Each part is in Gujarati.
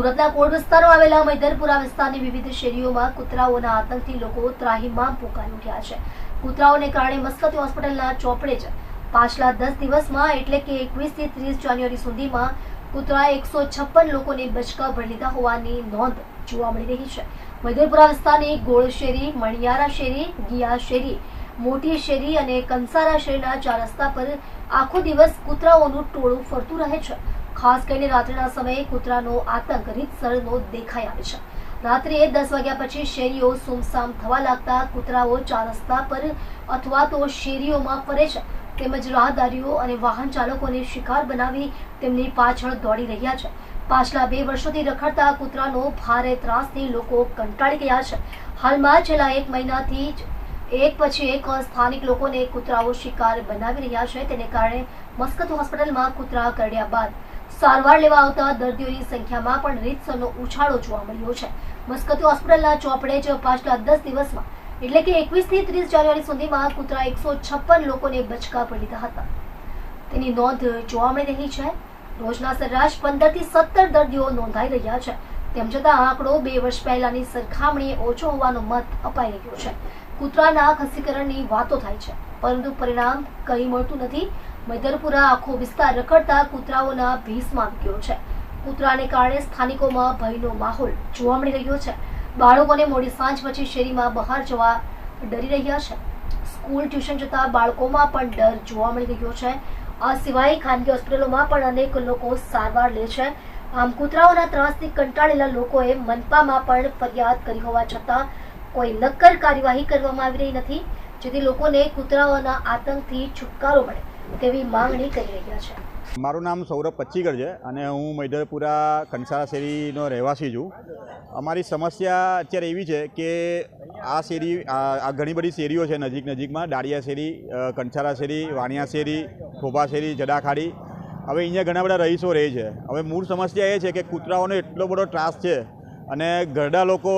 સુરતના કોડ વિસ્તારો આવેલા મૈદરપુરા વિસ્તારની વિવિધ શેરીઓમાં કૂતરાઓના આતંકથી લોકો ત્રાહીમાં પોકારી ઉઠ્યા છે. કૂતરાઓને કારણે મસ્કત હોસ્પિટલના ચોપડે જ પાછલા દસ દિવસમાં એટલે કે એકવીસથી ત્રીસ જાન્યુઆરી સુધીમાં કૂતરાએ એકસો છપ્પન લોકોને બચકા ભરી લીધા હોવાની નોંધ જોવા મળી રહી છે. મૈદરપુરા વિસ્તારની ગોળ શેરી, મણિયારા શેરી, ગિયા શેરી, મોટી શેરી અને કંસારા શેરીના ચાર રસ્તા પર આખો દિવસ કૂતરાઓનું ટોળું ફરતું રહે છે. ખાસ કરીને રાત્રિના સમયે કૂતરાનો આતંક રીતસરનો દેખાઈ આવે છે. રાત્રે દસ વાગ્યા પછી શેરીઓ સુમસામ થવા લાગતા કૂતરાઓ ચાર રસ્તા પર અથવા તો શેરીઓમાં ફરે છે. તેમજ રાહદારીઓ અને વાહન ચાલકોને શિકાર બનાવી તેમની પાછળ દોડી રહ્યા છે. પાછલા બે વર્ષોથી રખડતા કૂતરાનો ભારે ત્રાસથી લોકો કંટાળી ગયા છે. હાલમાં છેલ્લા એક મહિનાથી જ એક પછી એક સ્થાનિક લોકોને કૂતરાઓ શિકાર બનાવી રહ્યા છે. તેને કારણે મસ્કત હોસ્પિટલમાં કૂતરા કરડ્યા બાદ સારવાર લેવા આવતા દર્દીઓની સંખ્યામાં પણ રીતસરનો ઉછાળો જોવા મળ્યો છે. મસ્કતી હોસ્પિટલના ચોપડે જ પાછલા દસ દિવસમાં, એટલે કે એકવીસથી ત્રીસ જાન્યુઆરી સુધીમાં કૂતરા એકસો લોકોને બચકા પડી લીધા હતા. તેની નોંધ જોવા મળી રહી છે. રોજના સરેરાશ પંદરથી સત્તર દર્દીઓ નોંધાઈ રહ્યા છે. તેમ છતાં આંકડો બે વર્ષ પહેલાની સરખામણીએ ઓછો હોવાનો મત અપાઈ રહ્યો છે. કૂતરાના ખસીકરણની વાતો થાય છે, પરંતુ પરિણામ કંઈ મળતું નથી. મૈદરપુરા આખો વિસ્તાર રખડતા કૂતરાઓના ભીસમાં ગયો છે. કૂતરાને કારણે સ્થાનિકોમાં ભયનો માહોલ જોવા મળી રહ્યો છે. બાળકોને મોડી સાંજ પછી શેરીમાં બહાર જવા ડરી રહ્યા છે. સ્કૂલ ટ્યુશન જતા બાળકોમાં પણ ડર જોવા મળી રહ્યો છે. આ સિવાય ખાનગી હોસ્પિટલોમાં પણ અનેક લોકો સારવાર લે છે. આમ કૂતરાઓના ત્રાસથી કંટાળેલા લોકોએ મનપામાં પણ ફરિયાદ કરી હોવા છતાં કોઈ નક્કર કાર્યવાહી કરવામાં આવી રહી નથી, જેથી લોકોને કૂતરાઓના આતંકથી છુટકારો મળે. તેવી માંગણી કરી રહ્યા છે. મારું નામ સૌરભ પચ્ચીગર છે અને હું મૈધરપુરા કંસારા શેરીનો રહેવાસી છું. અમારી સમસ્યા અત્યારે એવી છે કે આ શેરી, આ ઘણી બધી શેરીઓ છે નજીક નજીકમાં. દાળિયા શેરી કંસારા શેરી, વાણિયા શેરી ખોબા શેરી, જડાખાડી. હવે અહીંયા ઘણા બધા રહીશો રહે છે. હવે મૂળ સમસ્યા એ છે કે કૂતરાઓનો એટલો બધો ત્રાસ છે અને ઘરડા લોકો,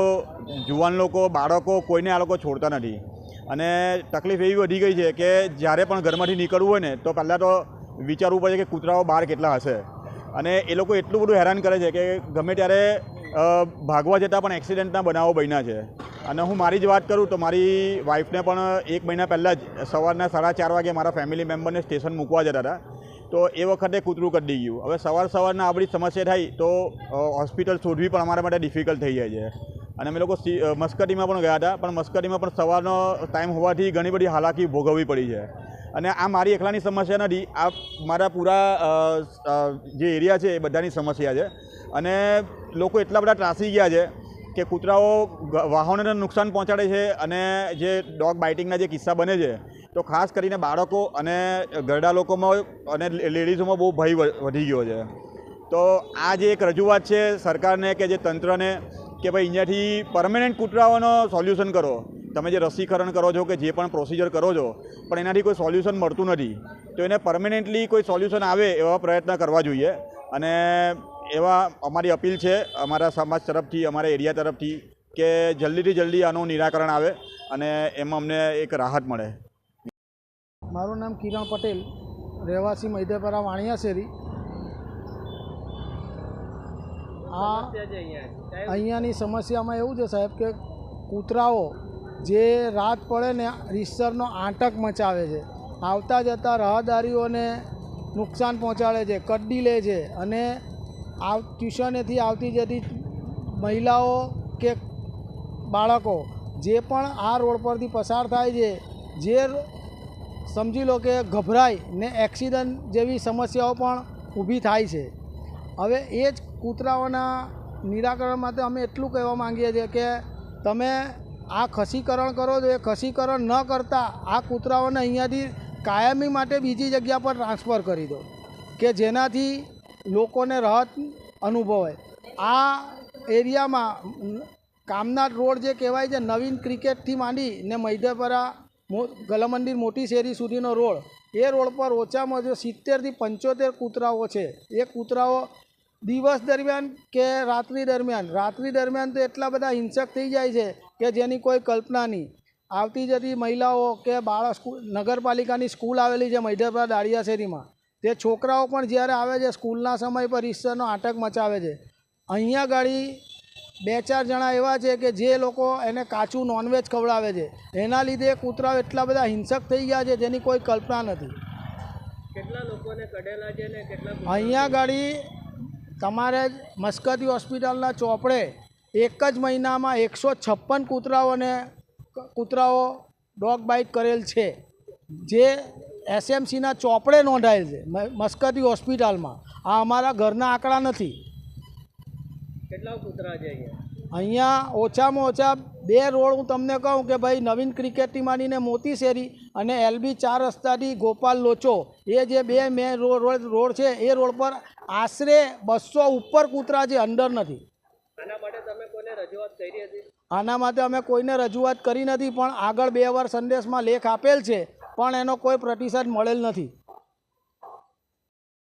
જુવાન લોકો, બાળકો કોઈને આ લોકો છોડતા નથી. અને તકલીફ એવી વધી ગઈ છે કે જ્યારે પણ ઘરમાંથી નીકળવું હોય ને, તો પહેલાં તો વિચારવું પડે કે કૂતરાઓ બહાર કેટલા હશે. અને એ લોકો એટલું બધું હેરાન કરે છે કે ગમે ત્યારે ભાગવા જતાં પણ એક્સિડન્ટના બનાવો બન્યા છે. અને હું મારી જ વાત કરું તો મારી વાઈફને પણ એક મહિના પહેલાં જ સવારના સાડા ચાર વાગે મારા ફેમિલી મેમ્બરને સ્ટેશન મૂકવા જતા હતા. તો એ વખતે કૂતરું કરી ગયું. હવે સવાર સવારના આપણી સમસ્યા થાય તો હોસ્પિટલ શોધવી પણ અમારા માટે ડિફિકલ્ટ થઈ જાય છે. અને અમે લોકો મસ્કટીમાં પણ ગયા હતા, પણ મસ્કરીમાં પણ સવારનો ટાઈમ હોવાથી ઘણી બધી હાલાકી ભોગવવી પડી છે. અને આ મારી એકલાની સમસ્યા નથી, આ મારા પૂરા જે એરિયા છે એ બધાની સમસ્યા છે. અને લોકો એટલા બધા ત્રાસી ગયા છે કે કૂતરાઓ વાહનોને નુકસાન પહોંચાડે છે અને જે ડોગ બાઇટિંગના જે કિસ્સા બને છે, તો ખાસ કરીને બાળકો અને ઘરડા લોકોમાં અને લેડીઝોમાં બહુ ભય વધી ગયો છે. તો આ જે એક રજૂઆત છે સરકારને કે જે તંત્રને કે ભાઈ અહીંયાથી પરમેનન્ટ કૂતરાઓનો સોલ્યુશન કરો. તમે જે રસીકરણ કરો છો કે જે પણ પ્રોસિજર કરો છો, પણ એનાથી કોઈ સોલ્યુશન મળતું નથી. તો એને પરમેનન્ટલી કોઈ સોલ્યુશન આવે એવા પ્રયત્ન કરવા જોઈએ. અને એવા અમારી અપીલ છે, અમારા સમાજ તરફથી, અમારા એરિયા તરફથી, કે જલ્દીથી જલ્દી આનું નિરાકરણ આવે અને એમાં અમને એક રાહત મળે. મારું નામ કિરણ પટેલ, રહેવાસી મૈદેપરા વાણિયા શેરી આ અહીંયાની સમસ્યામાં એવું છે સાહેબ કે કૂતરાઓ જે રાત પડે ને રીસરનો આંટક મચાવે છે આવતા જતા રાહદારીઓને નુકસાન પહોંચાડે છે કડ્ડી લે છે અને આવ ટ્યુશનેથી આવતી જતી મહિલાઓ કે બાળકો જે પણ આ રોડ પરથી પસાર થાય છે જે સમજી લો કે ગભરાય ને એક્સિડન્ટ જેવી સમસ્યાઓ પણ ઊભી થાય છે. હવે એ જ કૂતરાઓના નિરાકરણ માટે અમે એટલું કહેવા માંગીએ છીએ કે તમે આ ખસીકરણ કરો છો, એ ખસીકરણ ન કરતાં આ કૂતરાઓને અહીંયાથી કાયમી માટે બીજી જગ્યા પર ટ્રાન્સફર કરી દો, કે જેનાથી લોકોને રાહત અનુભવાય. આ એરિયામાં કામનાથ રોડ જે કહેવાય છે, નવીન ક્રિકેટથી માંડી ને મૈદરપરા મો ગલમંદિર મોટી શેરી સુધીનો રોડ. એ રોડ પર ઓછામાં ઓછા સિત્તેરથી પંચોતેર કૂતરાઓ છે. એ કૂતરાઓ દિવસ દરમિયાન કે રાત્રિ દરમિયાન? રાત્રિ દરમિયાન તો એટલા બધા હિંસક થઈ જાય છે કે જેની કોઈ કલ્પના નહીં. આવતી જતી મહિલાઓ કે બાળક સ્કૂલ નગરપાલિકાની સ્કૂલ આવેલી છે મૈદરપરા દાળિયા શેરીમાં. તે છોકરાઓ પણ જ્યારે આવે છે સ્કૂલના સમય પર ઈશ્વરનો આટક મચાવે છે. અહીંયા ગાડી બે ચાર જણા એવા છે કે જે લોકો એને કાચું નોનવેજ ખવડાવે છે. એના લીધે કૂતરાઓ એટલા બધા હિંસક થઈ ગયા છે જેની કોઈ કલ્પના નથી. કેટલા લોકોને કઢેલા છે ને કેટલા અહીંયા ગાડી તમારે જ મસ્કતી હોસ્પિટલના ચોપડે એક જ મહિનામાં એકસો છપ્પન કૂતરાઓને કૂતરાઓ ડોગ બાઇટ કરેલ છે. જે એસએમસીના ચોપડે નોંધાયેલ છે મસ્કતી હોસ્પિટલમાં. આ અમારા ઘરના આંકડા નથી. કેટલા કૂતરા છે અહીંયા ઓછામાં ઓછા બે રોડ હું તમને કહું કે ભાઈ નવીન ક્રિકેટથી માંડીને મોતી શેરી અને એલબી ચાર રસ્તાથી ગોપાલ લોચો. એ જે બે મેન રોડ રોડ છે એ રોડ પર આશરે બસો ઉપર કૂતરા છે અંદર નથી. આના માટે તમે રજૂઆત કરી હતી? આના માટે અમે કોઈને રજૂઆત કરી નથી પણ આગળ બે વાર સંદેશમાં લેખ આપેલ છે પણ એનો કોઈ પ્રતિસાદ મળેલ નથી.